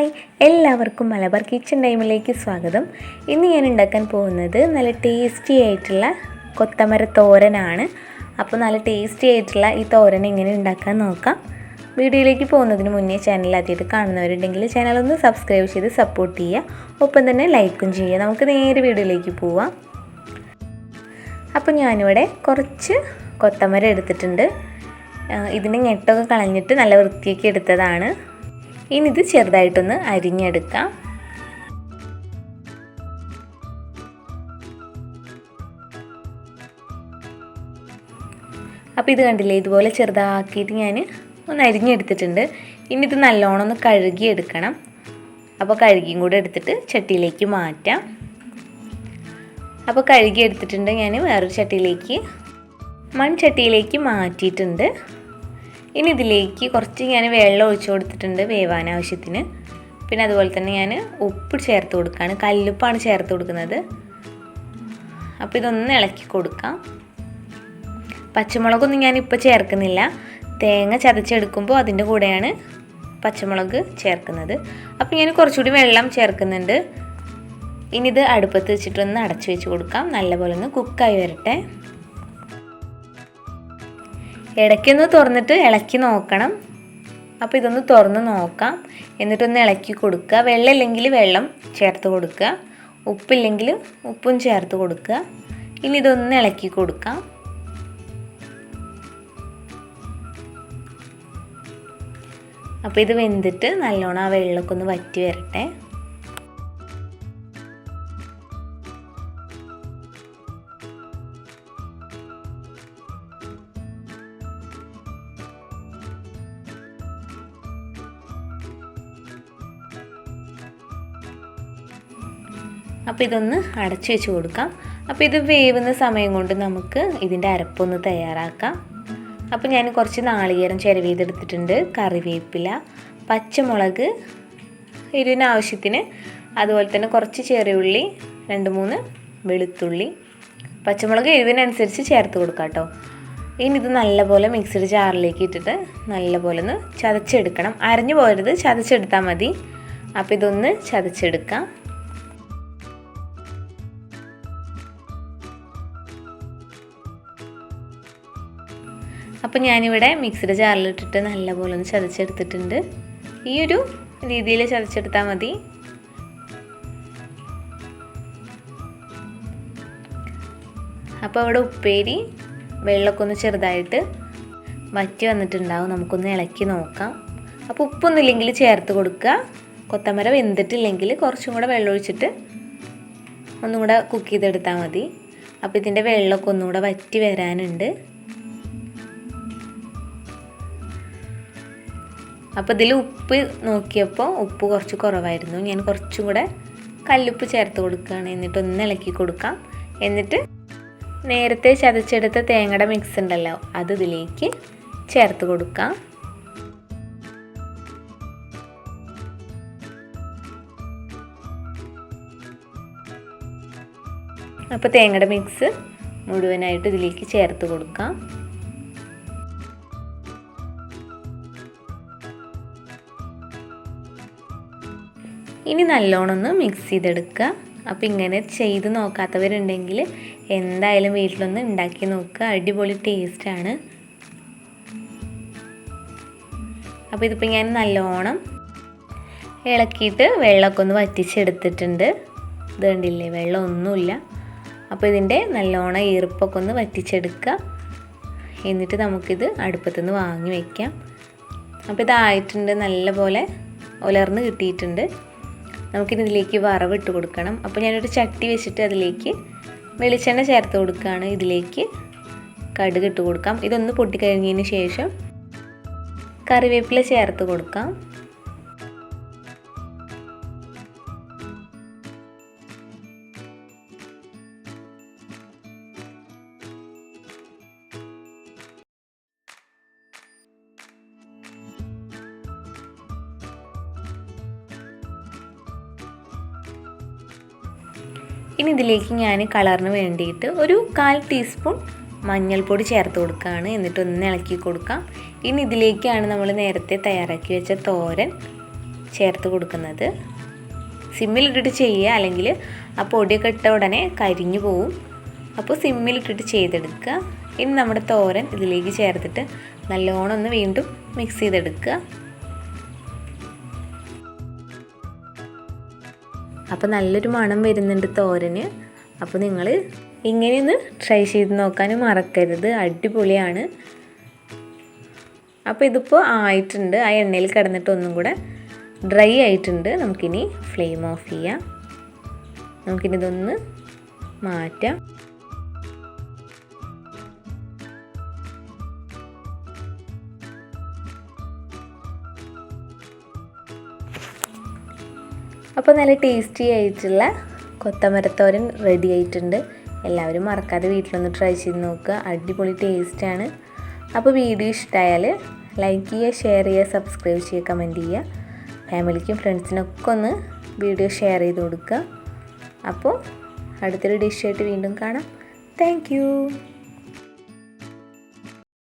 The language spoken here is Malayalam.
ഹായ്. എല്ലാവർക്കും മലബാർ കിച്ചൺ ടൈമിലേക്ക് സ്വാഗതം. ഇന്ന് ഞാൻ ഉണ്ടാക്കാൻ പോകുന്നത് നല്ല ടേസ്റ്റി ആയിട്ടുള്ള കൊത്തമര തോരനാണ്. അപ്പോൾ നല്ല ടേസ്റ്റി ആയിട്ടുള്ള ഈ തോരൻ എങ്ങനെ ഉണ്ടാക്കാൻ നോക്കാം. വീഡിയോയിലേക്ക് പോകുന്നതിന് മുന്നേ ചാനൽ ആദ്യമായിട്ട് കാണുന്നവരുണ്ടെങ്കിൽ ചാനൽ ഒന്ന് സബ്സ്ക്രൈബ് ചെയ്ത് സപ്പോർട്ട് ചെയ്യുക. ഒപ്പം തന്നെ ലൈക്കും ചെയ്യുക. നമുക്ക് നേരെ വീഡിയോയിലേക്ക് പോവാം. അപ്പോൾ ഞാനിവിടെ കുറച്ച് കൊത്തമര എടുത്തിട്ടുണ്ട്. ഇതിന്റെ ഞെട്ടൊക്കെ കളഞ്ഞിട്ട് നല്ല വൃത്തിയൊക്കെ എടുത്തതാണ്. ഇനി ഇത് ചെറുതായിട്ടൊന്ന് അരിഞ്ഞെടുക്കാം. അപ്പോൾ ഇത് കണ്ടില്ലേ ഇതുപോലെ ചെറുതാക്കിയിട്ട് ഞാൻ ഒന്ന് അരിഞ്ഞെടുത്തിട്ടുണ്ട്. ഇനി ഇത് നല്ലോണം ഒന്ന് കഴുകിയെടുക്കണം. അപ്പോൾ കഴുകിയും കൂടെ എടുത്തിട്ട് ചട്ടിയിലേക്ക് മാറ്റാം. അപ്പോൾ കഴുകി എടുത്തിട്ടുണ്ട് ഞാൻ വേറൊരു ചട്ടിയിലേക്ക്. മൺചട്ടിയിലേക്ക് മാറ്റിയിട്ടുണ്ട്. ഇനി ഇതിലേക്ക് കുറച്ച് ഞാൻ വെള്ളം ഒഴിച്ചു കൊടുത്തിട്ടുണ്ട് വേവാൻ ആവശ്യത്തിന്. പിന്നെ അതുപോലെ തന്നെ ഞാൻ ഉപ്പ് ചേർത്ത് കൊടുക്കുകയാണ്. കല്ലുപ്പാണ് ചേർത്ത് കൊടുക്കുന്നത്. അപ്പോൾ ഇതൊന്ന് ഇളക്കി കൊടുക്കാം. പച്ചമുളകൊന്നും ഞാനിപ്പോൾ ചേർക്കുന്നില്ല. തേങ്ങ ചതച്ചെടുക്കുമ്പോൾ അതിന്റെ കൂടെയാണ് പച്ചമുളക് ചേർക്കുന്നത്. അപ്പോൾ ഞാൻ കുറച്ചുകൂടി വെള്ളം ചേർക്കുന്നുണ്ട്. ഇനി ഇത് അടുപ്പത്ത് വെച്ചിട്ടൊന്ന് അടച്ചു വെച്ച് കൊടുക്കാം. നല്ലപോലെ ഒന്ന് കുക്കായി വരട്ടെ. ഇടയ്ക്കൊന്ന് തുറന്നിട്ട് ഇളക്കി നോക്കണം. അപ്പോൾ ഇതൊന്ന് തുറന്ന് നോക്കാം. എന്നിട്ടൊന്ന് ഇളക്കി കൊടുക്കുക. വെള്ളമില്ലെങ്കിൽ വെള്ളം ചേർത്ത് കൊടുക്കുക. ഉപ്പില്ലെങ്കിൽ ഉപ്പും ചേർത്ത് കൊടുക്കുക. ഇനി ഇതൊന്ന് ഇളക്കി കൊടുക്കാം. അപ്പോൾ ഇത് വെന്തിട്ട് നല്ലോണം ആ വെള്ളമൊക്കെ ഒന്ന് വറ്റി വരട്ടെ. അപ്പോൾ ഇതൊന്ന് അടച്ചു വെച്ച് കൊടുക്കാം. അപ്പോൾ ഇത് വേവുന്ന സമയം കൊണ്ട് നമുക്ക് ഇതിന്റെ അരപ്പൊന്ന് തയ്യാറാക്കാം. അപ്പോൾ ഞാൻ കുറച്ച് നാളികേരം ചിരവിയതെടുത്തിട്ടുണ്ട്. കറിവേപ്പില പച്ചമുളക് എരിവിന് ആവശ്യത്തിന് അതുപോലെ തന്നെ കുറച്ച് ചെറിയ ഉള്ളി രണ്ട് മൂന്ന് വെളുത്തുള്ളി പച്ചമുളക് എരിവിനനുസരിച്ച് ചേർത്ത് കൊടുക്കാം കേട്ടോ. ഇനി ഇത് നല്ലപോലെ മിക്സിഡ് ജാറിലേക്ക് ഇട്ടിട്ട് നല്ലപോലെ ഒന്ന് ചതച്ചെടുക്കണം. അരഞ്ഞു പോരുത് ചതച്ചെടുത്താൽ മതി. അപ്പോൾ ഇതൊന്ന് ചതച്ചെടുക്കാം. അപ്പോൾ ഞാനിവിടെ മിക്സിയുടെ ജാറിലിട്ടിട്ട് നല്ലപോലെ ഒന്ന് ചതച്ചെടുത്തിട്ടുണ്ട്. ഈ ഒരു രീതിയിൽ ചതച്ചെടുത്താൽ മതി. അപ്പോൾ അവിടെ ഉപ്പേരി വെള്ളമൊക്കെ ഒന്ന് ചെറുതായിട്ട് വറ്റി വന്നിട്ടുണ്ടാവും. നമുക്കൊന്ന് ഇളക്കി നോക്കാം. അപ്പോൾ ഉപ്പൊന്നുമില്ലെങ്കിൽ ചേർത്ത് കൊടുക്കുക. കൊത്തമര വെന്തിട്ടില്ലെങ്കിൽ കുറച്ചും കൂടെ വെള്ളം ഒഴിച്ചിട്ട് ഒന്നും കൂടെ കുക്ക് ചെയ്തെടുത്താൽ മതി. അപ്പോൾ ഇതിന്റെ വെള്ളമൊക്കെ ഒന്നുകൂടെ വറ്റി വരാനുണ്ട്. അപ്പോൾ ഇതിൽ ഉപ്പ് നോക്കിയപ്പോൾ ഉപ്പ് കുറച്ച് കുറവായിരുന്നു. ഞാൻ കുറച്ചും കൂടെ കല്ലുപ്പ് ചേർത്ത് കൊടുക്കുകയാണ്. എന്നിട്ട് ഒന്ന് ഇളക്കി കൊടുക്കാം. എന്നിട്ട് നേരത്തെ ചതച്ചെടുത്ത തേങ്ങയുടെ മിക്സ് ഉണ്ടല്ലോ അത് ഇതിലേക്ക് ചേർത്ത് കൊടുക്കാം. അപ്പോൾ തേങ്ങയുടെ മിക്സ് മുഴുവനായിട്ട് ഇതിലേക്ക് ചേർത്ത് കൊടുക്കാം. ഇനി നല്ലോണം ഒന്ന് മിക്സ് ചെയ്തെടുക്കുക. അപ്പോൾ ഇങ്ങനെ ചെയ്ത് നോക്കാത്തവരുണ്ടെങ്കിൽ എന്തായാലും വീട്ടിലൊന്ന് ഉണ്ടാക്കി നോക്കുക. അടിപൊളി ടേസ്റ്റാണ് അപ്പോൾ ഇതിപ്പോൾ ഞാൻ നല്ലോണം ഇളക്കിയിട്ട് വെള്ളമൊക്കെ ഒന്ന് വറ്റിച്ചെടുത്തിട്ടുണ്ട്. ഇത് കണ്ടില്ലേ? വെള്ളം ഒന്നുമില്ല. അപ്പോൾ ഇതിന്റെ നല്ലോണം ഈർപ്പൊക്കെ ഒന്ന് വറ്റിച്ചെടുക്കുക. എന്നിട്ട് നമുക്കിത് അടുപ്പത്തുനിന്ന് വാങ്ങി വയ്ക്കാം അപ്പോൾ ഇതായിട്ടുണ്ട് നല്ലപോലെ ഉലർന്ന് കിട്ടിയിട്ടുണ്ട്. നമുക്കിനി ഇതിലേക്ക് വറവിട്ട് കൊടുക്കണം. അപ്പോൾ ഞാനൊരു ചട്ടി വെച്ചിട്ട് അതിലേക്ക് വെളിച്ചെണ്ണ ചേർത്ത് കൊടുക്കുകയാണ്. ഇതിലേക്ക് കടുക് ഇട്ട് കൊടുക്കാം. ഇതൊന്ന് പൊട്ടിക്കഴിഞ്ഞതിന് ശേഷം കറിവേപ്പില ചേർത്ത് കൊടുക്കാം. ഇനി ഇതിലേക്ക് ഞാൻ കളറിന് വേണ്ടിയിട്ട് ഒരു കാൽ ടീസ്പൂൺ മഞ്ഞൾപ്പൊടി ചേർത്ത് കൊടുക്കുകയാണ്. എന്നിട്ട് ഒന്ന് ഇളക്കി കൊടുക്കാം. ഇനി ഇതിലേക്കാണ് നമ്മൾ നേരത്തെ തയ്യാറാക്കി വെച്ച തോരൻ ചേർത്ത് കൊടുക്കുന്നത്. സിമ്മിലിട്ടിട്ട് ചെയ്യുക അല്ലെങ്കിൽ ആ പൊടിയൊക്കെ ഇട്ട ഉടനെ കരിഞ്ഞു പോവും. അപ്പോൾ സിമ്മിലിട്ടിട്ട് ചെയ്തെടുക്കുക. ഇനി നമ്മുടെ തോരൻ ഇതിലേക്ക് ചേർത്തിട്ട് നല്ലോണം ഒന്ന് വീണ്ടും മിക്സ് ചെയ്തെടുക്കുക. അപ്പോൾ നല്ലൊരു മണം വരുന്നുണ്ട് തോരന്. അപ്പോൾ നിങ്ങൾ ഇങ്ങനെയൊന്ന് ട്രൈ ചെയ്ത് നോക്കാനും മറക്കരുത്. അടിപൊളിയാണ്. അപ്പോൾ ഇതിപ്പോൾ ആയിട്ടുണ്ട്. ആ എണ്ണയിൽ കിടന്നിട്ട് ഒന്നും കൂടെ ഡ്രൈ ആയിട്ടുണ്ട്. നമുക്കിനി ഫ്ലെയിം ഓഫ് ചെയ്യാം. നമുക്കിനി ഇതൊന്ന് മാറ്റാം. അപ്പോൾ നല്ല ടേസ്റ്റി ആയിട്ടുള്ള കൊത്തമരത്തോരൻ റെഡി ആയിട്ടുണ്ട്. എല്ലാവരും മറക്കാതെ വീട്ടിലൊന്ന് ട്രൈ ചെയ്ത് നോക്കുക. അടിപൊളി ടേസ്റ്റാണ് അപ്പോൾ വീഡിയോ ഇഷ്ടമായാൽ ലൈക്ക് ചെയ്യുക ഷെയർ ചെയ്യുക സബ്സ്ക്രൈബ് ചെയ്യുക കമന്റ് ചെയ്യുക. ഫാമിലിക്കും ഫ്രണ്ട്സിനൊക്കെ ഒന്ന് വീഡിയോ ഷെയർ ചെയ്ത് കൊടുക്കുക. അപ്പോൾ അടുത്തൊരു ഡിഷായിട്ട് വീണ്ടും കാണാം. താങ്ക്